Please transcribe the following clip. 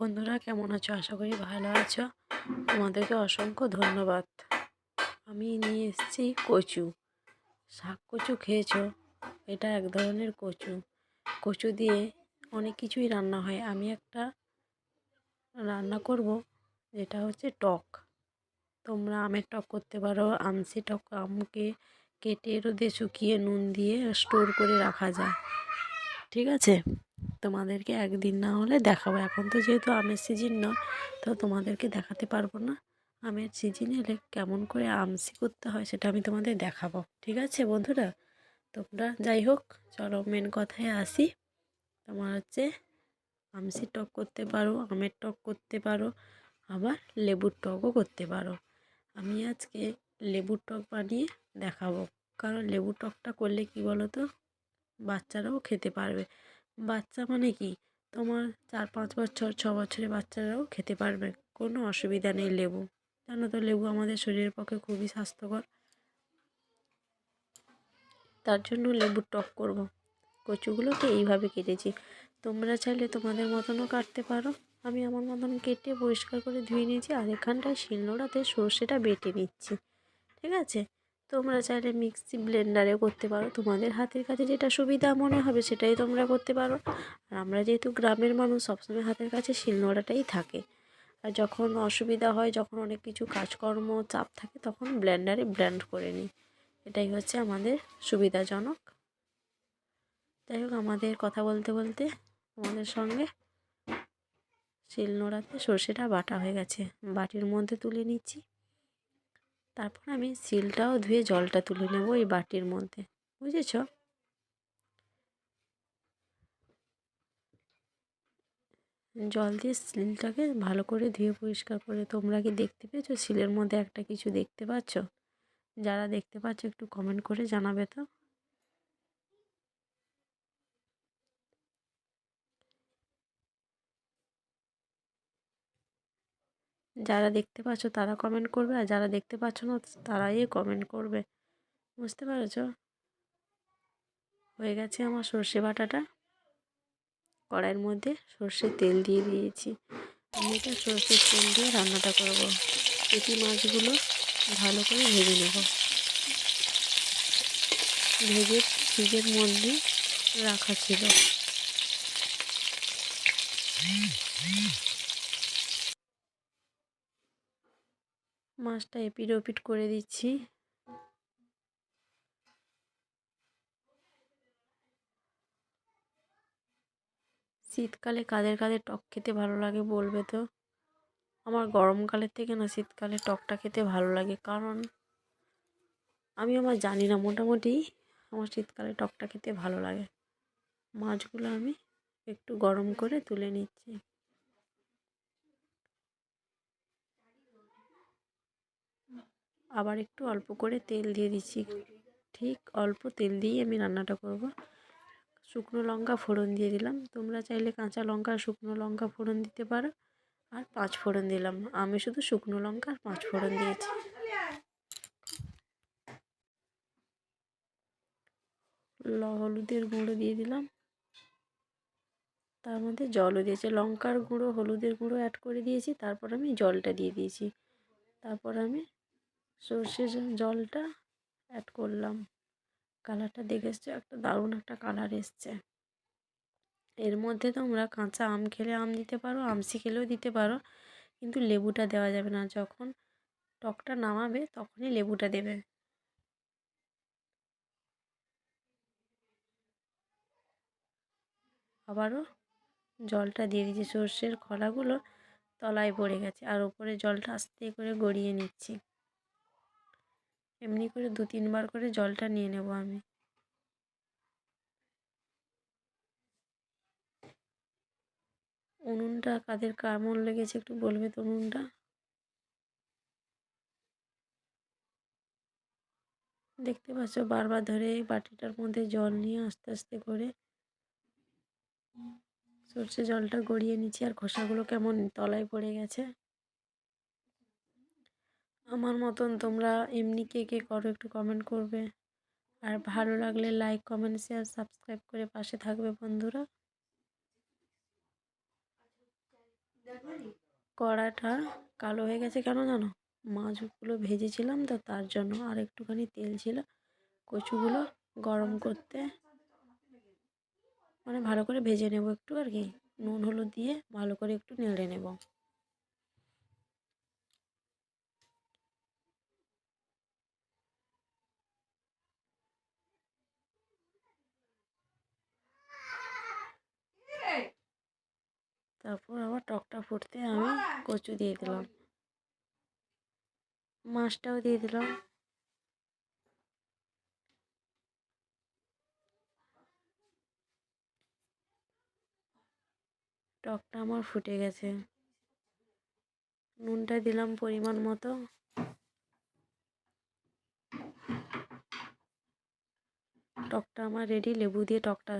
বন্ধুরা, কেমন আছো? আশা করি ভালো আছো। তোমাদেরকে অসংখ্য ধন্যবাদ। আমি নিয়ে এসেছি কচু। শাক কচু খেয়েছো? এটা এক ধরনের কচু। কচু দিয়ে অনেক কিছুই রান্না হয়। আমি একটা রান্না করব, যেটা হচ্ছে টক। তোমরা আমের টক করতে পারো আমসি টক আমকে কেটে রোদে শুকিয়ে নুন দিয়ে স্টোর করে রাখা যায়। ঠিক আছে? তোমাদেরকে একদিন না হলে দেখাবো। এখন তো যেহেতু আমের সিজন না, তো তোমাদেরকে দেখাতে পারব না। আমের সিজন এলে কেমন করে আমসি করতে হয় সেটা আমি তোমাদের দেখাবো। ঠিক আছে বন্ধুরা? তোমরা যাই হোক, চলো মেন কথায় আসি। তোমার হচ্ছে আমসির টক করতে পারো, আমের টক করতে পারো, আবার লেবুর টকও করতে পারো। আমি আজকে লেবুর টক বানিয়ে দেখাবো। কারণ লেবুর টকটা করলে কি বলো তো বাচ্চারাও খেতে পারবে। বাচ্চা মানে কি? তোমার চার, পাঁচ বছর, ছ বছরের বাচ্চারাও খেতে পারবে, কোনো অসুবিধা নেই লেবু। জানো তো লেবু আমাদের শরীরের পক্ষে খুবই স্বাস্থ্যকর। তার জন্য লেবুর টক করব। কচুগুলোকে এইভাবে কেটেছি। তোমরা চাইলে তোমাদের মতনও কাটতে পারো। আমি আমার মতন কেটে পরিষ্কার করে ধুয়ে নিয়েছি আর এখানটায় শিলনোড়াতে সর্ষেটা বেটে নিচ্ছি। ঠিক আছে? তোমরা চাইলে মিক্সি ব্লেন্ডারে করতে পারো। তোমাদের হাতের কাছে যেটা সুবিধা মনে হবে সেটাই তোমরা করতে পারো। আর আমরা যেহেতু গ্রামের মানুষ, সবসময় হাতের কাছে শিলনোড়াটাই থাকে। আর যখন অসুবিধা হয়, যখন অনেক কিছু কাজকর্ম চাপ থাকে, তখন ব্লেন্ডারে ব্লেন্ড করে নিই। এটাই হচ্ছে আমাদের সুবিধাজনক। যাই হোক, আমাদের কথা বলতে বলতে আমাদের সঙ্গে শিলনোড়াতে সর্ষেটা বাটা হয়ে গেছে। বাটির মধ্যে তুলে নিচ্ছি। তারপর আমি সিলটাও ধুয়ে জলটা তুলে নেব এই বাটির মধ্যে, বুঝেছ? জল দিয়ে সিলটাকে ভালো করে ধুয়ে পরিষ্কার করে, তোমরা কি দেখতে পেয়েছ? সিলের মধ্যে একটা কিছু দেখতে পাচ্ছ? যারা দেখতে পাচ্ছ একটু কমেন্ট করে জানাবে তো। যারা দেখতে পাচ্ছ তারা কমেন্ট করবে আর যারা দেখতে পাচ্ছ না তারাই কমেন্ট করবে। বুঝতে পেরেছ? হয়ে গেছে আমার সর্ষে বাটাটা। কড়াইয়ের মধ্যে সর্ষের তেল দিয়ে দিয়েছি। আমি এটা সর্ষের তেল দিয়ে রান্নাটা করব। পেটি মাছগুলো ভালো করে ভেজে নেব। ভেজে ফ্রিজের মধ্যে রাখা ছিল। মাছটা এপিট ওপিট করে দিচ্ছি। শীতকালে কাদের কাদের টক খেতে ভালো লাগে বলবে তো? আমার গরমকালের থেকে না শীতকালে টকটা খেতে ভালো লাগে, কারণ আমি আমার জানি না, মোটামুটি আমার শীতকালে টকটা খেতে ভালো লাগে। মাছগুলো আমি একটু গরম করে তুলে নিচ্ছি। আবার একটু অল্প করে তেল দিয়ে দিচ্ছি। ঠিক অল্প তেল দিয়েই আমি রান্নাটা করব। শুকনো লঙ্কা ফোড়ন দিয়ে দিলাম। তোমরা চাইলে কাঁচা লঙ্কা শুকনো লঙ্কা ফোড়ন দিতে পারো। আর পাঁচ ফোড়ন দিলাম। আমি শুধু শুকনো লঙ্কা আর পাঁচ ফোড়ন দিয়েছি। হলুদের গুঁড়ো দিয়ে দিলাম। তার মধ্যে জলও দিয়েছি। লঙ্কার গুঁড়ো, হলুদের গুঁড়ো অ্যাড করে দিয়েছি। তারপর আমি জলটা দিয়ে দিয়েছি। তারপর আমি সর্ষে জলটা অ্যাড করলাম। কালারটা দেখে এসছে? একটা দারুণ একটা কালার এসছে। এর মধ্যে তোমরা কাঁচা আম খেলে আম দিতে পারো, আমসি খেলেও দিতে পারো, কিন্তু লেবুটা দেওয়া যাবে না। যখন টকটা নামাবে, তখনই লেবুটা দেবে। আবারও জলটা দিয়ে দিচ্ছি সর্ষের খোলাগুলো তলায় পড়ে গেছে, আর ওপরে জলটা আস্তে করে গড়িয়ে নিচ্ছি। এমনি করে দু তিনবার করে জলটা নিয়ে নেব আমি। উনুনটা কাদের কেমন লেগেছে একটু বলবে তো উনুনটা? দেখতে পাচ্ছ বারবার ধরে বাটিটার মধ্যে জল নিয়ে আস্তে আস্তে করে সর্ষে জলটা গড়িয়ে নিচ্ছি আর খোসাগুলো কেমন তলায় পড়ে গেছে। আমার মতন তোমরা এমনি কে কে করো একটু কমেন্ট করবে। আর ভালো লাগলে লাইক কমেন্ট শেয়ার সাবস্ক্রাইব করে পাশে থাকবে বন্ধুরা। কড়াটা কালো হয়ে গেছে কেন জানো? মাছগুলো ভেজেছিলাম তো তার জন্য আর একটুখানি তেল ছিল। কচুগুলো গরম করতে মানে ভালো করে ভেজে নেব একটু আর কি। নুন, হলুদ দিয়ে ভালো করে একটু নেড়ে নেব। তারপর আবার টকটা ফুটতে আমি কচু দিয়ে দিলাম। মাছটাও দিয়ে দিলাম। টকটা আমার ফুটে গেছে। নুনটা দিলাম পরিমাণ মতো। টকটা আমার রেডি লেবু দিয়ে টকটা